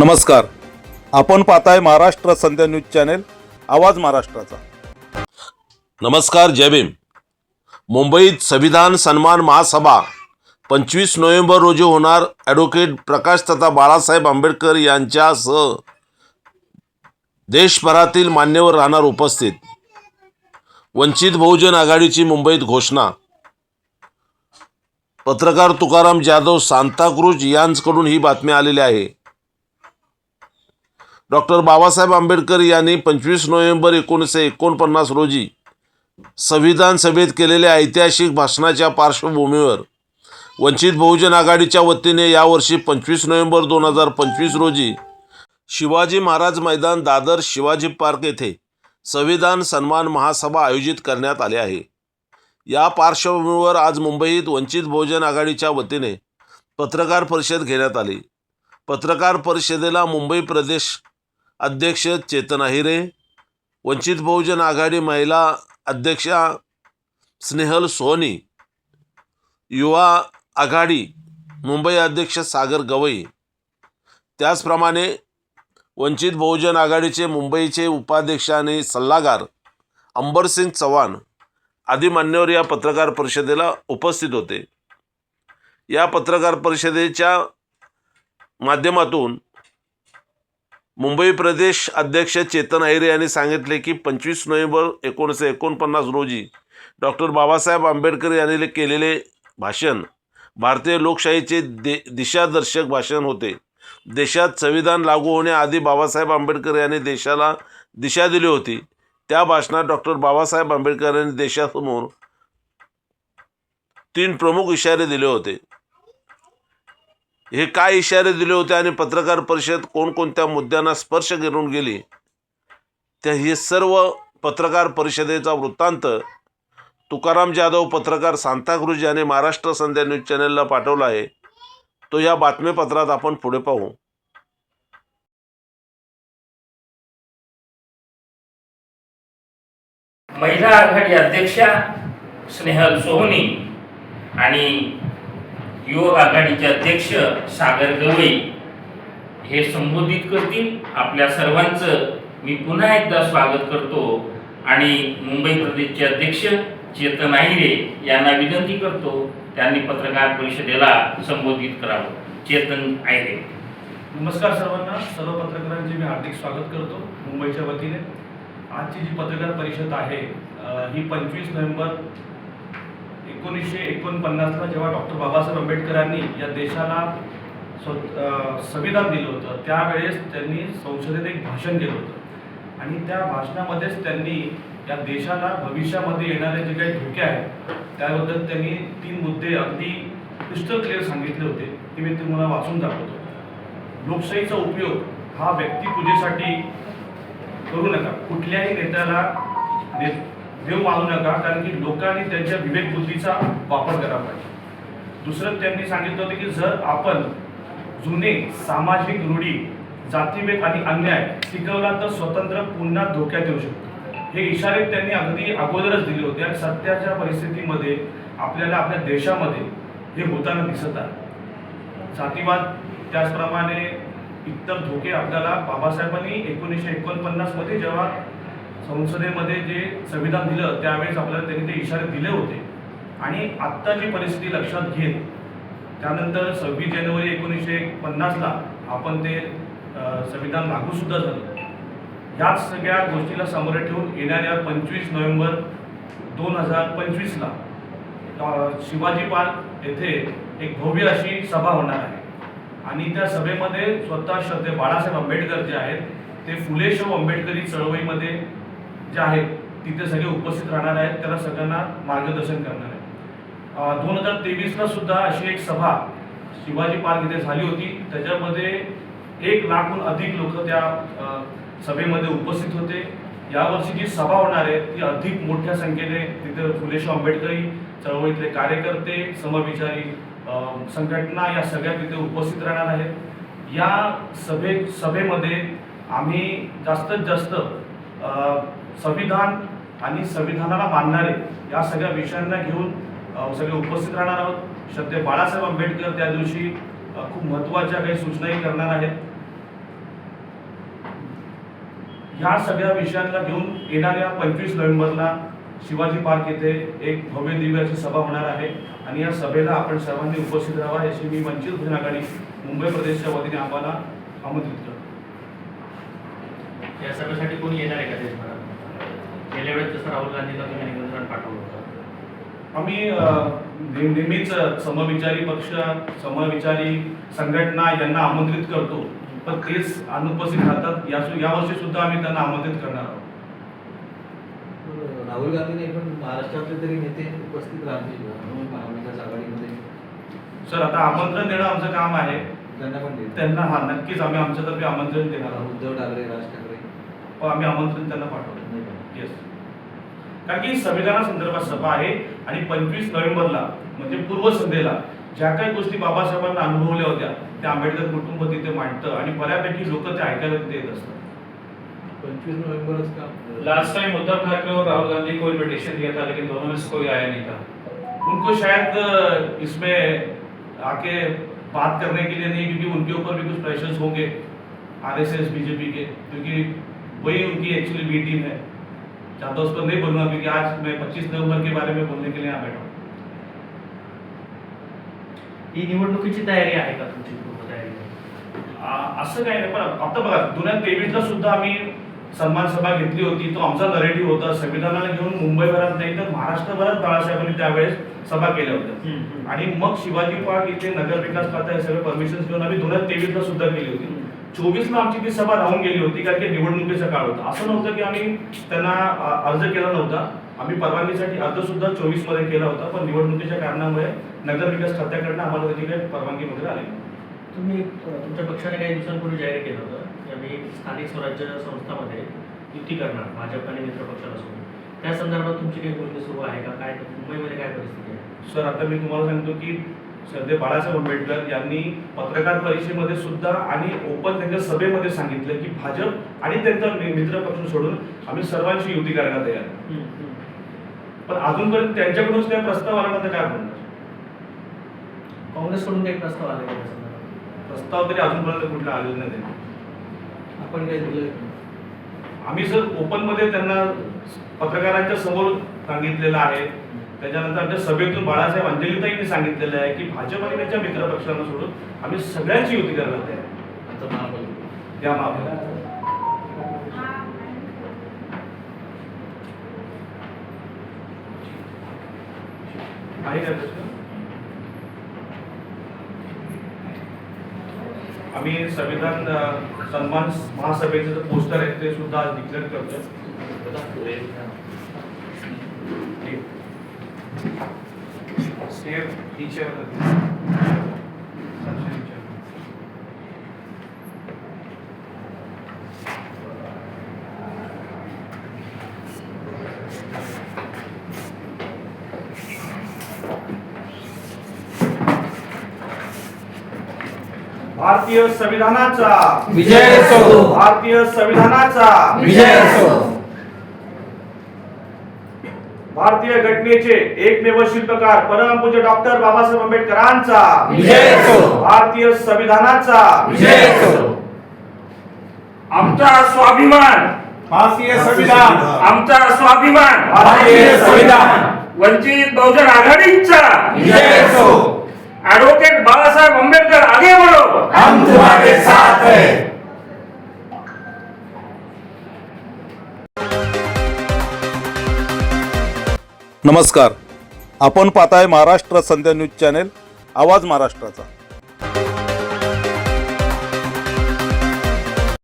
नमस्कार. आपण पाहताय महाराष्ट्र संध्या न्यूज चॅनेल आवाज महाराष्ट्राचा. नमस्कार जय भीम. मुंबईत संविधान सन्मान महासभा पंचवीस नोव्हेंबर रोजी होणार ॲडव्होकेट प्रकाश तथा बाळासाहेब आंबेडकर यांच्यासह देशभरातील मान्यवर राहणार उपस्थित. वंचित बहुजन आघाडीची मुंबईत घोषणा. पत्रकार तुकाराम जाधव सांताक्रूज यांचकडून ही बातमी आलेली आहे. डॉक्टर बाबासाहेब आंबेडकर यांनी पंचवीस नोव्हेंबर एकोणीसशे एकोणपन्नास रोजी संविधान सभेत केलेल्या ऐतिहासिक भाषणाच्या पार्श्वभूमीवर वंचित बहुजन आघाडीच्या वतीने यावर्षी पंचवीस नोव्हेंबर दोन हजार पंचवीस रोजी शिवाजी महाराज मैदान दादर शिवाजी पार्क येथे संविधान सन्मान महासभा आयोजित करण्यात आले आहे. या पार्श्वभूमीवर आज मुंबईत वंचित बहुजन आघाडीच्या वतीने पत्रकार परिषद घेण्यात आली. पत्रकार परिषदेला मुंबई प्रदेश अध्यक्ष चेतन अहिरे वंचित बहुजन आघाडी महिला अध्यक्षा स्नेहल सोनी युवा आघाडी मुंबई अध्यक्ष सागर गवई. त्याचप्रमाणे वंचित बहुजन आघाडीचे मुंबईचे उपाध्यक्ष आणि सल्लागार अंबरसिंग चव्हाण आदी मान्यवर या पत्रकार परिषदेला उपस्थित होते. या पत्रकार परिषदेच्या माध्यमातून मुंबई प्रदेश अध्यक्ष चेतन अहिरे यांनी सांगितले की पंचवीस नोव्हेंबर एकोणीसशे एकोणपन्नास रोजी डॉक्टर बाबासाहेब आंबेडकर यांनी केलेले भाषण भारतीय लोकशाहीचे दे दिशादर्शक भाषण होते. देशात संविधान लागू होण्याआधी बाबासाहेब आंबेडकर यांनी देशाला दिशा दिली होती. त्या भाषणात डॉक्टर बाबासाहेब आंबेडकर यांनी देशासमोर तीन प्रमुख इशारे दिले होते. हे काय इशारे दिले होते आणि पत्रकार परिषद कोणकोणत्या मुद्द्यांना स्पर्श घेऊन गेली? त्या हे सर्व पत्रकार परिषदेचा वृत्तांत तुकाराम जाधव पत्रकार सांताक्रुज याने महाराष्ट्र संध्या न्यूज चॅनलला पाठवला आहे. तो या बातमीपत्रात आपण पुढे पाहू. महिला आघाडी अध्यक्षा स्नेहल सोहनी आणि युवक आघाडीचे अध्यक्ष सागर गवई हे संबोधित करतील. आपल्या सर्वांचं मी पुन्हा एकदा स्वागत करतो आणि मुंबई प्रदेशचे अध्यक्ष चेतन आहिरे यांना विनंती करतो त्यांनी पत्रकार परिषदेला संबोधित करावं. चेतन आहिरे. नमस्कार सर्वांना. सर्व पत्रकारांचे मी हार्दिक स्वागत करतो मुंबईच्या वतीने. आजची जी पत्रकार परिषद आहे ही पंचवीस नोव्हेंबर एकोणीसशे एकोणपन्नासला जेव्हा डॉक्टर बाबासाहेब आंबेडकरांनी या देशाला स्व संविधान दिलं होतं त्यावेळेस त्यांनी संसदेत एक भाषण केलं होतं. आणि त्या भाषणामध्येच त्यांनी या देशाला भविष्यामध्ये येणारे जे काही धोके आहेत त्याबद्दल त्यांनी तीन मुद्दे अगदी क्रिस्टल क्लिअर सांगितले होते ते मी तुम्हाला वाचून दाखवतो. लोकशाहीचा उपयोग हा व्यक्तिपूजेसाठी करू नका. कुठल्याही नेत्याला ने- देव मानू नका कारण की लोकांनी त्यांच्या विवेकबुद्धीचा वापर करावा पाहिजे. दुसरं त्यांनी सांगितलं होतं की जर आपण जुने सामाजिक रूढी जातीभेद आणि अन्याय टिकवला तर स्वतंत्र पुन्हा धोक्यात येऊ शकतो. हे इशारे त्यांनी अगदी अगोदरच दिले होते आणि सध्याच्या परिस्थितीमध्ये आपल्याला आपल्या देशामध्ये हे होताना दिसत आहे. जातीवाद त्याचप्रमाणे इतर धोके आपल्याला बाबासाहेबांनी एकोणीसशे एकोणपन्नासमध्ये जेव्हा संसदेमध्ये जे संविधान दिलं त्यावेळेस आपल्याला त्यांनी ते इशारे दिले होते. आणि आत्ताची परिस्थिती लक्षात घेत त्यानंतर सव्वीस जानेवारी एकोणीसशे पन्नासला आपण ते संविधान लागूसुद्धा झालं. याच सगळ्या गोष्टीला समोर ठेवून येणाऱ्या पंचवीस नोव्हेंबर दोन हजार पंचवीसला शिवाजी पार्क येथे एक भव्य अशी सभा होणार आहे. आणि त्या सभेमध्ये स्वतः श्रद्धे बाळासाहेब आंबेडकर जे आहेत ते फुले शाहू आंबेडकरी चळवळीमध्ये जे आहेत तिथे सगळे उपस्थित राहणार आहेत त्याला सगळ्यांना मार्गदर्शन करणार आहे दोन हजार तेवीसला सुद्धा अशी एक सभा शिवाजी पार्क इथे झाली होती. त्याच्यामध्ये एक लाखहून अधिक लोक त्या सभेमध्ये उपस्थित होते. यावर्षी जी सभा होणार आहे ती अधिक मोठ्या संख्येने तिथे फुले आंबेडकरी चळवळीतले कार्यकर्ते समविचारी संघटना या सगळ्या तिथे उपस्थित राहणार आहेत. या सभे सभेमध्ये आम्ही जास्तीत जास्त संविधान आणि संविधानाला मानणारे या सगळ्या विषयांना घेऊन सगळे उपस्थित राहणार आहोत. श्रद्धे बाळासाहेब आंबेडकर त्या दिवशी खूप महत्त्वाच्या काही सूचनाही करणार आहेत. ह्या सगळ्या विषयांना घेऊन येणाऱ्या पंचवीस नोव्हेंबरला शिवाजी पार्क येथे एक भव्य दिव्य अशी सभा होणार आहे. आणि या सभेला आपण सर्वांनी उपस्थित राहावा याची मी वंचित बहुजन आघाडी मुंबई प्रदेशच्या वतीने आम्हाला आमंत्रित करतो. या सभेसाठी कोणी येणार आहे का देशभरात? गेल्या वेळेस जसं राहुल गांधीला तुम्ही निमंत्रण पाठवलं होतं. आम्ही नेहमीच समविचारी पक्ष समविचारी संघटना यांना आमंत्रित करतो. पण तेच अनुपस्थित राहतात. या यावर्षी सुद्धा आम्ही त्यांना आमंत्रित करणार आहोत. राहुल गांधी नाही पण महाराष्ट्रातले तरी नेते उपस्थित राहतील महाविकास आघाडीमध्ये. सर आता आमंत्रण देणं आमचं काम आहे. त्यांना पण त्यांना हा नक्कीच आम्ही आमच्यातर्फे आमंत्रण देणार आहोत. उद्धव ठाकरे राज ठाकरे. व आम्ही आमंत्रण त्यांना पाठवलं. का? येस कारण की संविधानासंदर्भात सभा आहे आणि पंचवीस नोव्हेंबरला म्हणजे पूर्वसंध्येला ज्या काही गोष्टी बाबासाहेबांना अनुभवल्या होत्या त्या आंबेडकर कुटुंब तिथे मांडतं आणि बऱ्यापैकी लोक ते ऐकायला तिथे येत असतात. पंचवीस नोव्हेंबरच का? लास्ट टाइम उद्धव ठाकरे और राहुल गांधी को इनविटेशन दिया था लेकिन दोनों में से कोई आया नहीं था। उनको शायद इसमें आके बात करने के लिए नहीं क्योंकि उनके ऊपर भी कुछ प्रेशर्स होंगे आरएसएस बीजेपी के क्योंकि वही उनकी एक्चुअली बी टीम है। ज़्यादा उस पर नहीं बोलूंगा क्योंकि आज मैं 25 नवंबर के बारे में बोलने के लिए यहाँ बैठा हूँ। ही निवडणुकीची तयारी आहे का तुमची तयारी? असं काही नाही पण आता बघा दोन हजार तेवीसला सुद्धा आम्ही सन्मान सभा घेतली होती तो आमचा नरेटिव्ह होता. संविधानाला घेऊन मुंबईभरात नाही तर महाराष्ट्रभरात बाळासाहेबांनी त्यावेळेस सभा केल्या होत्या. आणि मग शिवाजी पार्क इथे नगर विकास खातं हे सगळे परमिशन घेऊन आम्ही दोन हजार तेवीसला सुद्धा केली होती. चोवीसला आमची ती सभा राहून गेली होती कारण की निवडणुकीचा काळ होता. असं नव्हतं की आम्ही त्यांना अर्ज केला नव्हता. आम्ही परवानगीसाठी अर्ज सुद्धा चोवीसमध्ये केला होता. पण निवडणुकीच्या कारणामुळे नगर विकास खात्याकडनं आम्हाला त्याची काही परवानगी वगैरे आली. तुम्ही तुमच्या पक्षाने काही दिवसांपूर्वी जाहीर केलं होतं की आम्ही स्थानिक स्वराज्य संस्थामध्ये युती करणार भाजप आणि मित्र पक्षापासून त्या संदर्भात तुमची काही बोलणी सुरू आहे का? काय मुंबईमध्ये काय परिस्थिती आहे? सर आता मी तुम्हाला सांगतो की सध्या बाळासाहेब आंबेडकर यांनी पत्रकार परिषदेमध्ये सुद्धा आणि ओपन त्यांच्या सभेमध्ये सांगितलं की भाजप आणि त्यांचा मि- मित्र पक्ष सोडून आम्ही सर्वांशी युती करायला तयार. पण अजूनपर्यंत त्यांच्याकडूनच काही प्रस्ताव आला नाही तर काय म्हणणार काँग्रेसकडून काही प्रस्ताव आले त्या प्रस्ताव तरी अजूनपर्यंत कुठला आलेला नाही त्यांनी. आपण काय दिलंय का? आम्ही सर ओपनमध्ये त्यांना पत्रकारांच्या समोर सांगितलेलं आहे त्याच्यानंतर आमच्या सभेतून बाळासाहेब अंजलीताईंनी सांगितलेलं आहे की भाजप आणि त्यांच्या मित्र पक्षांना सोडून आम्ही सगळ्यांची युती तयार आहे. आता महापालिका या माफी आहे का प्रश्न आम्ही संविधान सन्मान महासभेचं जे पोस्टर आहे ते सुद्धा आज डिक्लेअर करतो स्टेअर टीचर भारतीय संविधानाचा. विजय असो. भारतीय संविधानाचा. विजय असो भारतीय घटनेचे एकमेव शिल्पकार परमपूज्य डॉक्टर बाबासाहेब आंबेडकरांचा. विजय असो. भारतीय संविधानाचा. विजय असो आमचा स्वाभिमान. भारतीय संविधान. आमचा स्वाभिमान. भारतीय संविधान. वंचित बहुजन आघाडीचा. विजय असो ऍडव्होकेट बाळासाहेब आंबेडकर आगे बढ़ो हम तुम्हारे साथ है। नमस्कार. आपण पाहताय महाराष्ट्र संध्या न्यूज चॅनेल आवाज महाराष्ट्राचा.